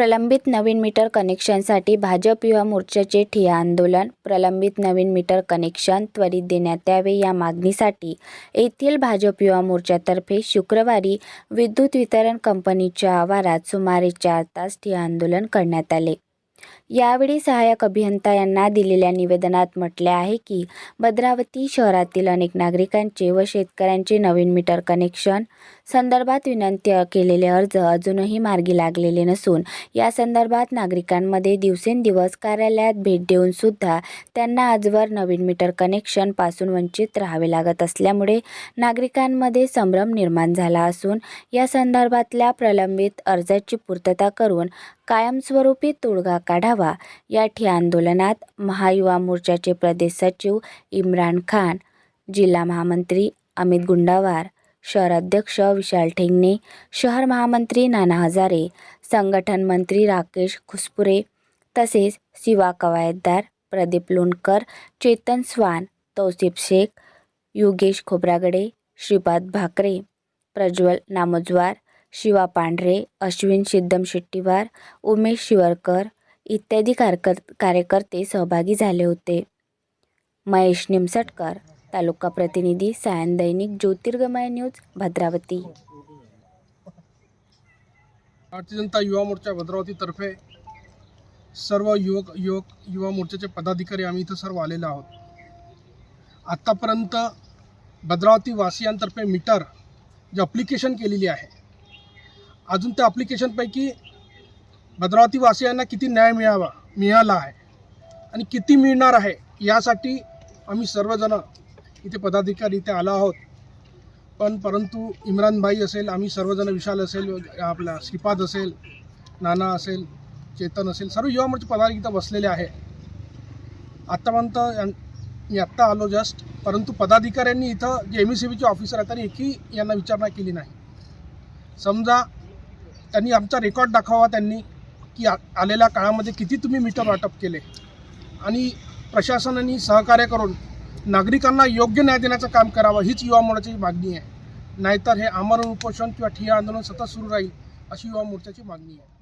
प्रलंबित नवीन मीटर कनेक्शनसाठी भाजप युवा मोर्चाचे ठिया आंदोलन. प्रलंबित नवीन मीटर कनेक्शन त्वरित देण्यात यावे या मागणीसाठी येथील भाजप युवा मोर्चातर्फे शुक्रवारी विद्युत वितरण कंपनीच्या आवारात सुमारे चार तास ठिया आंदोलन करण्यात आले. यावेळी सहाय्यक अभियंता यांना दिलेल्या निवेदनात म्हटले आहे की भद्रावती शहरातील अनेक नागरिकांचे व शेतकऱ्यांचे नवीन मीटर कनेक्शन संदर्भात विनंती केलेले अर्ज अजूनही मार्गी लागलेले नसून या संदर्भात नागरिकांमध्ये दिवसेंदिवस कार्यालयात भेट देऊन सुद्धा त्यांना आजवर नवीन मीटर कनेक्शनपासून वंचित राहावे लागत असल्यामुळे नागरिकांमध्ये संभ्रम निर्माण झाला असून या संदर्भातल्या प्रलंबित अर्जाची पूर्तता करून कायमस्वरूपी तोडगा काढावा. या आंदोलनात महायुवा मोर्चाचे प्रदेश सचिव इम्रान खान जिल्हा महामंत्री अमित गुंडावार शहर अध्यक्ष विशाल ठेंगणे शहर महामंत्री नाना हजारे संघटन मंत्री राकेश खुसपुरे तसेच शिवा कवायतदार प्रदीप लोणकर चेतन स्वान तौसिफ शेख योगेश खोब्रागडे श्रीपाद भाकरे प्रज्वल नामोजवार शिवा पांढरे अश्विन सिद्धम शेट्टीवार उमेश शिवरकर इत्यादी कारकर कार्यकर्ते सहभागी झाले होते. महेश निमसटकर तालुका प्रतिनिधी सायन दैनिक ज्योतिर्गमय न्यूज भद्रावती. भारतीय जनता युवा मोर्चा भद्रावतीतर्फे सर्व युवक युवक युवा मोर्चाचे पदाधिकारी आम्ही इथं सर्व आलेलो आहोत. आत्तापर्यंत भद्रावती वासियांतर्फे मीटर जे अप्लिकेशन केलेली आहे अजून त्या ॲप्लिकेशनपैकी भद्रावतीवासियांना किती न्याय मिळावा मिळाला आहे आणि किती मिळणार आहे यासाठी आम्ही सर्वजण इथे पदाधिकारी इथे आलो आहोत. पण परंतु इम्रानभाई असेल आम्ही सर्वजण विशाल असेल आपला श्रीपाद असेल नाना असेल चेतन असेल सर्व युवा मोर्चे पदाधिकारी इथं बसलेले आहे. आत्तापर्यंत यां- मी आत्ता आलो जस्ट परंतु पदाधिकाऱ्यांनी इथं जे एम सी बीचे ऑफिसर आहेत त्यांनी एकही यांना विचारणा केली नाही. समजा त्यांनी आमचा रेकॉर्ड दाखवावा त्यांनी की आ आलेल्या काळामध्ये किती तुम्ही मीटर वाटप केले. आणि प्रशासनाने सहकार्य करून नागरिकांना योग्य न्याय देण्याचं काम करावं हीच युवा मोर्चाची मागणी आहे. नाहीतर हे आमरण उपोषण किंवा ठिय्या आंदोलन सतत सुरू राहील अशी युवा मोर्चाची मागणी आहे.